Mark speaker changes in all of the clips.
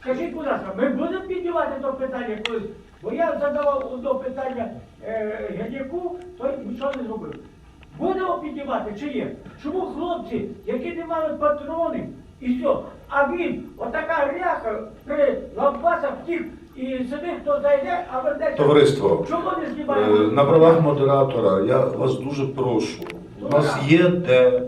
Speaker 1: Скажіть, будь ласка, ми будемо піднімати то питання колись? Бо я задавав одне питання е, Гедяку, той нічого не зробив. Будемо піднімати чи є? Чому хлопці, які не мали патронів, і все, а він, отака гряха при лампасах втік, і сюди хто зайде, а ведеться.
Speaker 2: Товариство,
Speaker 1: Чому не
Speaker 2: Е. На правах модератора я вас дуже прошу. У нас є де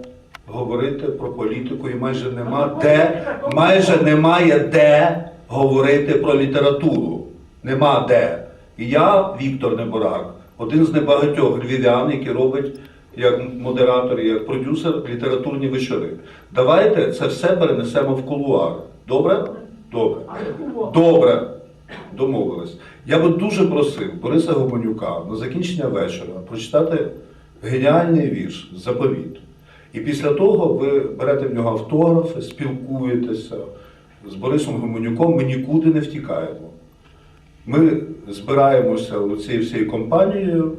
Speaker 2: говорити про політику і майже нема де, майже немає де говорити про літературу. Нема де. І я, Віктор Неборак, один з небагатьох львів'ян, який робить як модератор, і як продюсер літературні вечори. Давайте це все перенесемо в кулуар. Добре? Добре. Добре, домовились. Я би дуже просив Бориса Гомонюка на закінчення вечора прочитати геніальний вірш Заповіт. І після того ви берете в нього автографи, спілкуєтеся з Борисом Гомонюком, ми нікуди не втікаємо. Ми збираємося цією всією компанією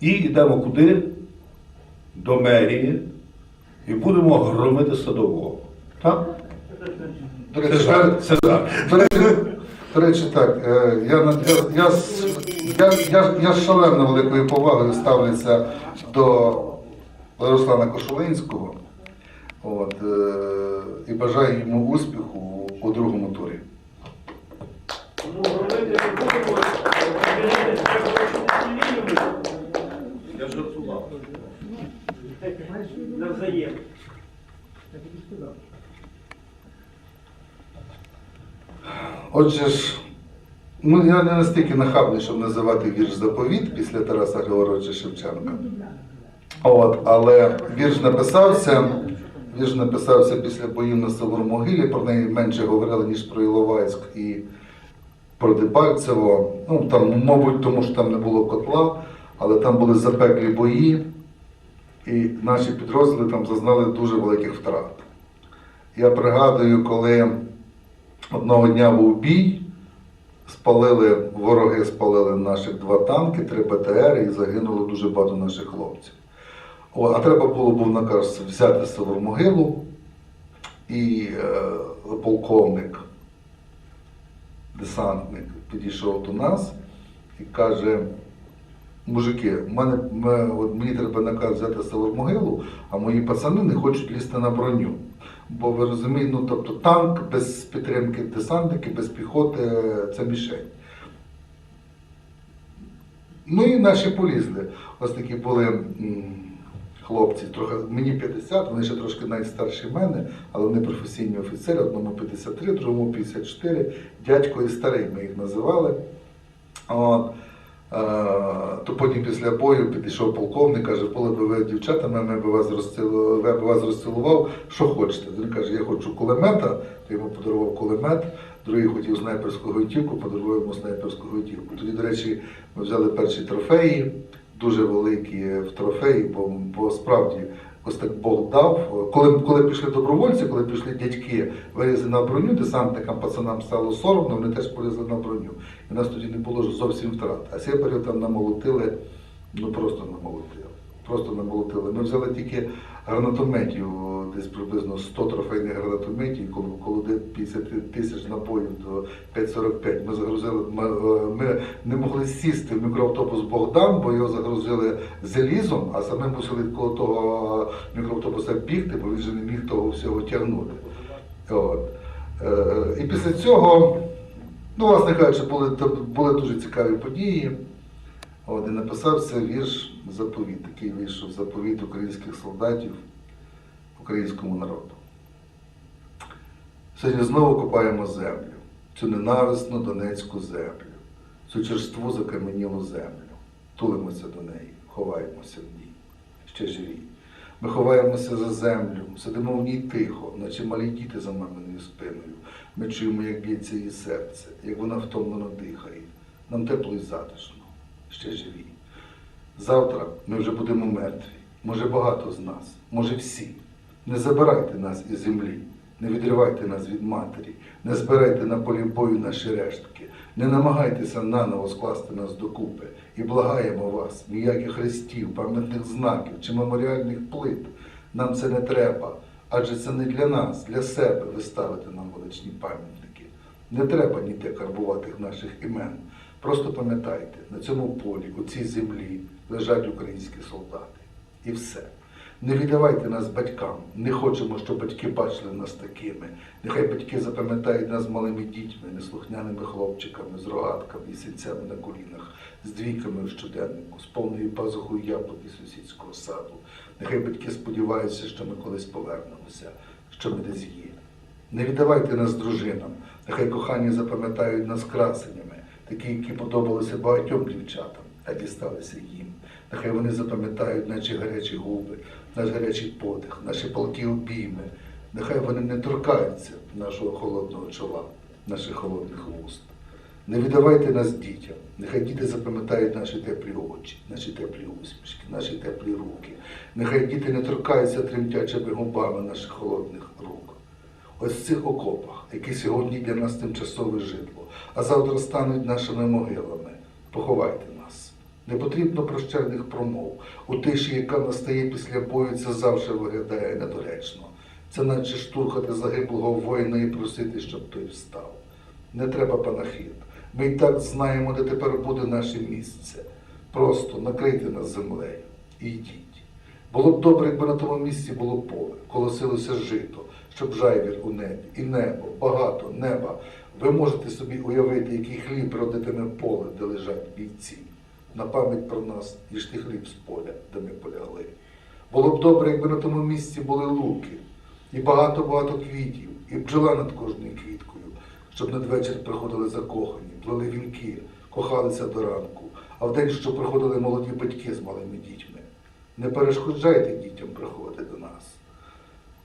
Speaker 2: і йдемо куди? До мерії і будемо громити садового. Так?
Speaker 3: До речі,
Speaker 2: жарт, це жарт.
Speaker 3: до речі, до речі, так, е, я, на- я, я, я, я, я з шалено великою повагою ставлюся до Руслана Кошулинського от, е, і бажаю йому успіху у другому турі.
Speaker 1: Ну, говорити.
Speaker 2: Я жартував.
Speaker 1: Навзаєм.
Speaker 3: Отже ж, ну я не настільки нахабний, щоб називати вірш заповіт після Тараса Григоровича Шевченка. От, але вірш написався. Вірш написався після боїв на Савормогилі, про неї менше говорили, ніж про Іловайськ і про Дебальцево. Ну, там, мабуть, тому що там не було котла, але там були запеклі бої, і наші підрозділи там зазнали дуже великих втрат. Я пригадую, коли одного дня був бій, спалили, вороги спалили наших два танки, три БТР і загинуло дуже багато наших хлопців. О, а треба було був наказ взяти Севермогилу, і е, полковник, десантник, підійшов до нас і каже: мужики, мене, ме- от мені треба наказ взяти Севермогилу, а мої пацани не хочуть лізти на броню. Бо ви розумієте, ну тобто танк без підтримки десантники, без піхоти е, це мішень. Ну і наші полізли. Ось такі були хлопці, трохи мені 50, вони ще трошки навіть старші мене, але вони професійні офіцери, одному 53, другому 54, дядько і старий ми їх називали. От. Е, То потім після бою підійшов полковник, каже, були б ви дівчатами, ми б вас розцілував, я б вас розцілував, що хочете. Він каже, я хочу кулемета, то йому подарував кулемет, другий хотів снайперську гвинтівку, подарував йому снайперську гвинтівку. Тоді, до речі, ми взяли перші трофеї, дуже великі в трофеї, бо, бо справді ось так Бог дав. Коли, коли пішли добровольці, коли пішли дядьки, вилізли на броню, десантникам, пацанам стало соромно, вони теж полізли на броню. І нас тоді не було зовсім втрат. А сепарів там намолотили, ну просто намолотили. Просто намолотили. Ми взяли тільки гранатометів, десь приблизно 100 трофейних гранатометів, коли, коли 50 тисяч набоїв до 5,45. Ми загрузили, ми, е, ми не могли сісти в мікроавтобус Богдан, бо його загрузили залізом, а саме мусили коло того мікроавтобуса бігти, бо він же не міг того всього тягнути. От. Е, І після цього, ну, власне кажучи, були, були дуже цікаві події. От, і написався вірш заповіт, такий вийшов заповіт українських солдатів українському народу. Сьогодні знову копаємо землю, цю ненависну Донецьку землю, цю черству закам'янілу землю. Тулимося до неї, ховаємося в ній, ще живі. Ми ховаємося за землю, сидимо в ній тихо, наче малі діти за маминою спиною. Ми чуємо, як б'ється її серце, як вона втомлено дихає. Нам тепло і затишно, ще живі. Завтра ми вже будемо мертві. Може багато з нас, може всі. Не забирайте нас із землі, не відривайте нас від матері, не збирайте на полі бою наші рештки, не намагайтеся наново скласти нас докупи і благаємо вас, ніяких хрестів, пам'ятних знаків чи меморіальних плит. Нам це не треба, адже це не для нас, для себе ви ставите нам величні пам'ятники. Не треба ніде карбувати наших імен. Просто пам'ятайте, на цьому полі, у цій землі лежать українські солдати. І все. Не віддавайте нас батькам. Не хочемо, щоб батьки бачили нас такими. Нехай батьки запам'ятають нас малими дітьми, неслухняними хлопчиками, з рогатками і синцями на колінах, з двійками в щоденнику, з повною пазухою яблук із сусідського саду. Нехай батьки сподіваються, що ми колись повернемося, що ми десь є. Не віддавайте нас дружинам, нехай кохані запам'ятають нас красенями, такі, які подобалися багатьом дівчатам, а дісталися їм. Нехай вони запам'ятають наші гарячі губи, наш гарячий подих, наші палки обійми. Нехай вони не торкаються нашого холодного чола, наших холодних вуст. Не віддавайте нас дітям. Нехай діти запам'ятають наші теплі очі, наші теплі усмішки, наші теплі руки. Нехай діти не торкаються тремтячими губами наших холодних рук. Ось в цих окопах, які сьогодні для нас тимчасове житло, а завтра стануть нашими могилами. Поховайте нас. Не потрібно прощальних промов. У тиші, яка настає після бою, це завжди виглядає недоречно. Це наче штурхати загиблого воїна і просити, щоб той встав. Не треба панахид. Ми і так знаємо, де тепер буде наше місце. Просто накрийте нас землею і йдіть. Було б добре, якби на тому місці було поле, колосилося жито, щоб жайвір у небі, і небо, багато неба. Ви можете собі уявити, який хліб родитиме поле, де лежать бійці. На пам'ять про нас їжте хліб з поля, де ми полягли. Було б добре, якби на тому місці були луки, і багато-багато квітів, і бджола над кожною квіткою, щоб надвечір приходили закохані, плели вінки, кохалися до ранку, а вдень, що приходили молоді батьки з малими дітьми. Не перешкоджайте дітям приходити до нас.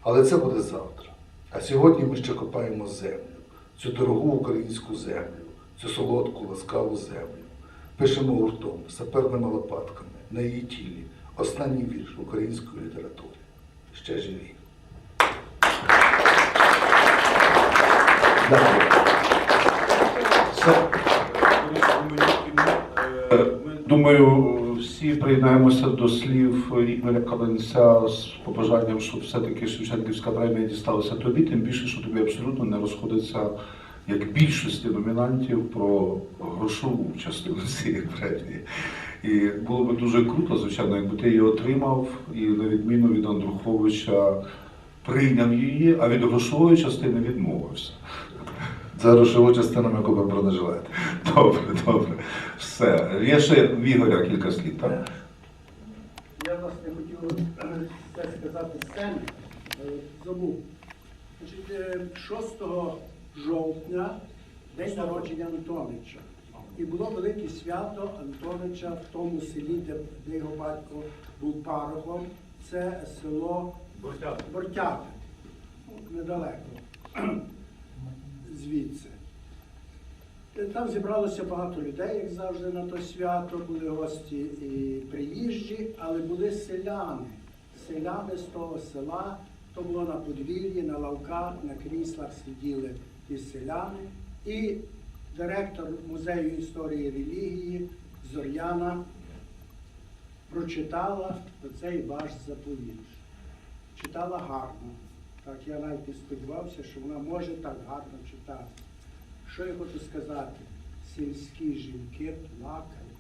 Speaker 3: Але це буде завтра. А сьогодні ми ще копаємо землю, цю дорогу українську землю, цю солодку, ласкаву землю. Пишемо гуртом, саперними лопатками, на її тілі, останній вірш української літератури. Ще живі.
Speaker 2: Е, Думаю, всі приєднаємося до слів Ігоря Каленця з побажанням, щоб все-таки Шевченківська премія дісталася тобі, тим більше, що тобі абсолютно не розходиться, як більшості номінантів, про грошову частину цієї премії. І було б дуже круто, звичайно, якби ти її отримав, і на відміну від Андруховича прийняв її, а від грошової частини відмовився.
Speaker 3: За грошову частину, яку ви бронежилети.
Speaker 2: Добре, добре. Все. Є ще в Ігоря кілька слів, так?
Speaker 4: Я власне хотів це сказати е, забув. Значить, е, 6 жовтня день народження Антонича. І було велике свято Антонича в тому селі, де, де його батько був парохом. Це село Бортяти, ну, недалеко звідси. Е, Там зібралося багато людей, як завжди, на то свято. Були гості і приїжджі, але були селяни. Селяни з того села, то було на подвір'ї, на лавках, на кріслах сиділи ті селяни. І директор музею історії і релігії Зоряна прочитала оцей ваш заповіт. Читала гарно. Так я навіть не сподівався, що вона може так гарно читати. Що я хочу сказати? Сільські жінки плакали,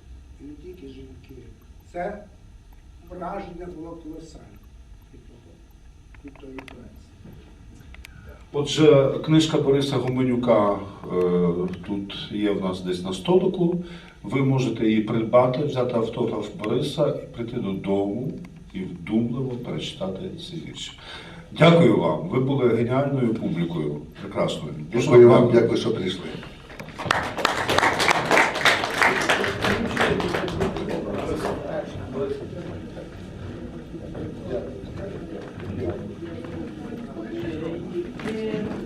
Speaker 4: і не тільки жінки. Це враження було колосальне від того, від тої поезії.
Speaker 2: Отже, книжка Бориса Гуменюка е, тут є в нас десь на столику. Ви можете її придбати, взяти автограф Бориса і прийти додому і вдумливо перечитати ці вірші. Дякую вам. Ви були геніальною публікою. Прекрасною.
Speaker 3: Дякую вам, дякую. що прийшли.